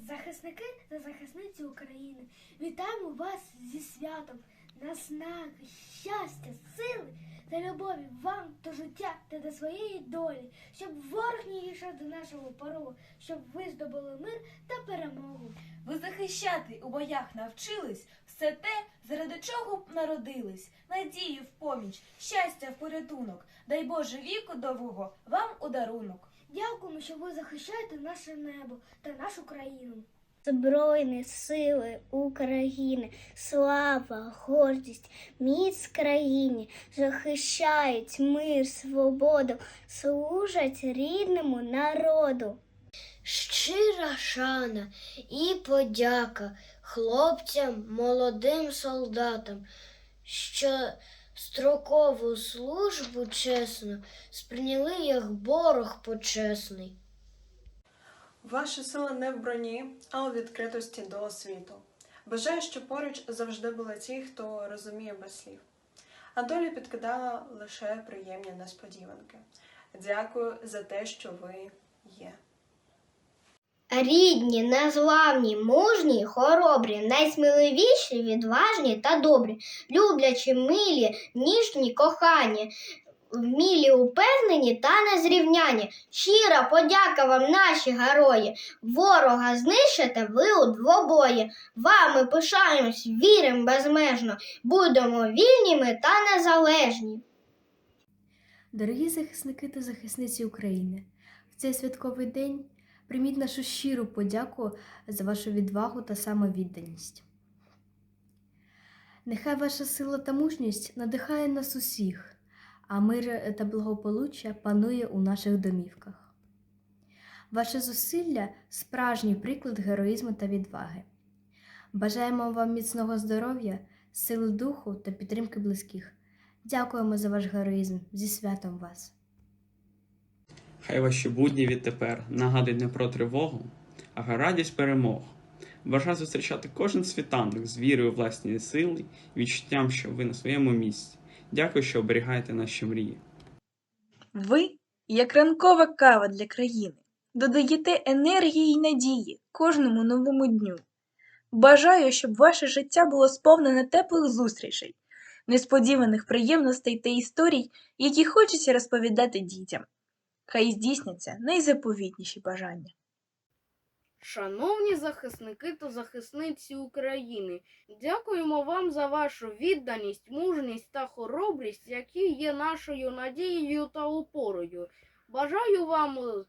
захисники та захисниці України. Вітаємо вас зі святом, наснаги, щастя, сили та любові вам до життя та до своєї долі, щоб ворог не дійшов до нашого порогу, щоб ви здобули мир та перемогу. Ви захищати у боях навчились все те, заради чого б народились, надію в поміч, щастя в порятунок. Дай Боже віку довгого вам у дарунок. Дякуємо, що ви захищаєте наше небо та нашу країну. Збройні сили України, слава, гордість, міць країні, захищають мир, свободу, служать рідному народу. Щира шана і подяка хлопцям, молодим солдатам, що строкову службу чесно сприйняли як борог почесний. Ваша сила не в броні, а у відкритості до світу. Бажаю, щоб поруч завжди були ті, хто розуміє без слів. А доля підкидала лише приємні несподіванки. Дякую за те, що ви є. Рідні, незламні, мужні, хоробрі, найсміливіші, відважні та добрі, люблячі, милі, ніжні, кохані, вмілі, упевнені та незрівняні. Щира подяка вам, наші герої. Ворога знищите ви у двобої. Вами пишаємось, віримо безмежно, будемо вільніми та незалежні. Дорогі захисники та захисниці України, в цей святковий день прийміть нашу щиру подяку за вашу відвагу та самовідданість. Нехай ваша сила та мужність надихає нас усіх, а мир та благополуччя панує у наших домівках. Ваше зусилля справжній приклад героїзму та відваги. Бажаємо вам міцного здоров'я, сили духу та підтримки близьких. Дякуємо за ваш героїзм зі святом вас. Хай ваші будні відтепер нагадують не про тривогу, а радість перемог. Бажаю зустрічати кожен світанок з вірою у власні сили відчуттям, що ви на своєму місці. Дякую, що оберігаєте наші мрії. Ви, як ранкова кава для країни, додаєте енергії й надії кожному новому дню. Бажаю, щоб ваше життя було сповнене теплих зустрічей, несподіваних приємностей та історій, які хочеться розповідати дітям. Хай здійсняться найзаповітніші бажання. Шановні захисники та захисниці України, дякуємо вам за вашу відданість, мужність та хоробрість, які є нашою надією та опорою. Бажаю вам е,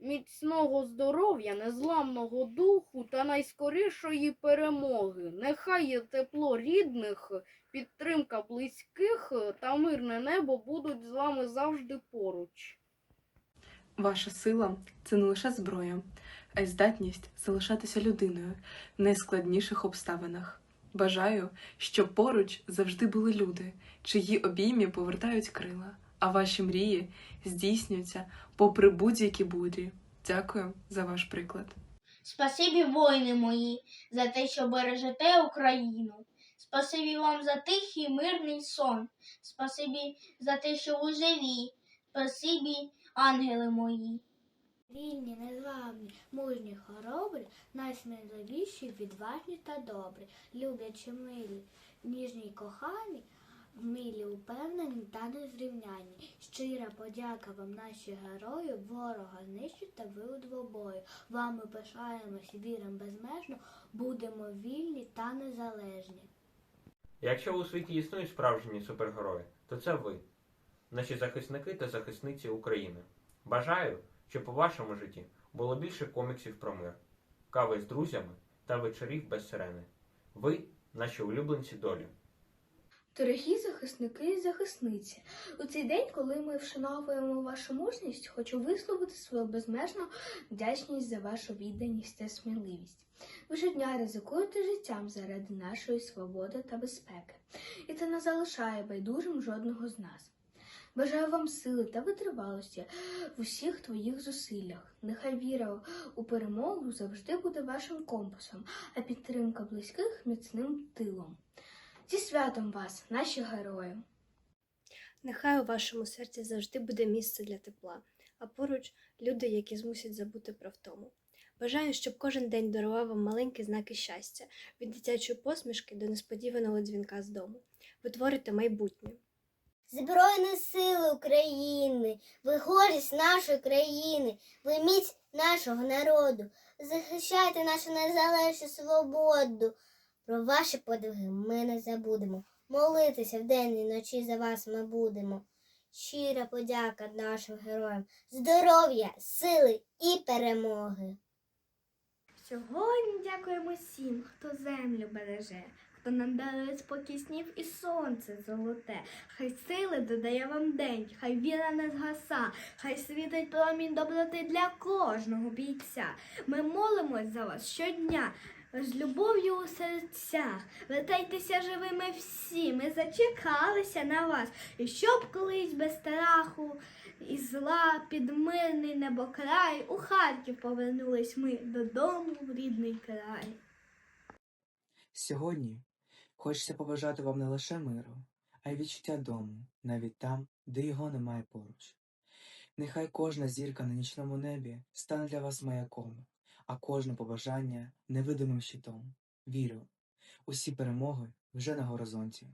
міцного здоров'я, незламного духу та найскорішої перемоги. Нехай є тепло рідних, підтримка близьких та мирне небо будуть з вами завжди поруч. Ваша сила це не лише зброя, а й здатність залишатися людиною в найскладніших обставинах. Бажаю, щоб поруч завжди були люди, чиї обіймі повертають крила, а ваші мрії здійснюються попри будь-які бурі. Дякую за ваш приклад. Спасибі, воїни мої, за те, що бережете Україну. Спасибі вам за тихий мирний сон. Спасибі за те, що ви живі. Спасибі, ангели мої. Вільні, незламні, мужні, хоробрі, найсміливіші, відважні та добрі, люблячі милі, ніжні й кохані, вмілі, упевнені та незрівняні. Щира подяка вам, наші герої, ворога знищите ви у двобою. Вами пишаємось, віримо безмежно, будемо вільні та незалежні. Якщо у світі існують справжні супергерої, то це ви, наші захисники та захисниці України. Бажаю, щоб у вашому житті було більше коміксів про мир, кави з друзями та вечорів без сирени. Ви наші улюбленці долі. Дорогі захисники і захисниці, у цей день, коли ми вшановуємо вашу мужність, хочу висловити свою безмежну вдячність за вашу відданість та сміливість. Ви щодня ризикуєте життям заради нашої свободи та безпеки, і це не залишає байдужим жодного з нас. Бажаю вам сили та витривалості в усіх твоїх зусиллях. Нехай віра у перемогу завжди буде вашим компасом, а підтримка близьких міцним тилом. Зі святом вас, наші герої! Нехай у вашому серці завжди буде місце для тепла, а поруч люди, які змусять забути про втому. Бажаю, щоб кожен день дарував вам маленькі знаки щастя, від дитячої посмішки до несподіваного дзвінка з дому. Ви творите майбутнє. Збройні сили України, ви гордість нашої країни, ви міць нашого народу. Захищайте нашу незалежну свободу. Про ваші подвиги ми не забудемо. Молитися вдень і вночі за вас ми будемо. Щира подяка нашим героям, здоров'я, сили і перемоги. Сьогодні дякуємо всім, хто землю береже, хто нам дарує спокій снів і сонце золоте. Хай сили додає вам день, хай віра не згаса, хай світить промінь доброти для кожного бійця. Ми молимось за вас щодня. З любов'ю у серцях, вертайтеся живими всі, ми зачекалися на вас, і щоб колись без страху і зла під мирний небокрай у Харків повернулись ми додому в рідний край. Сьогодні хочеться побажати вам не лише миру, а й відчуття дому, навіть там, де його немає поруч. Нехай кожна зірка на нічному небі стане для вас маяком, а кожне побажання невидимим щитом. Вірю, усі перемоги вже на горизонті.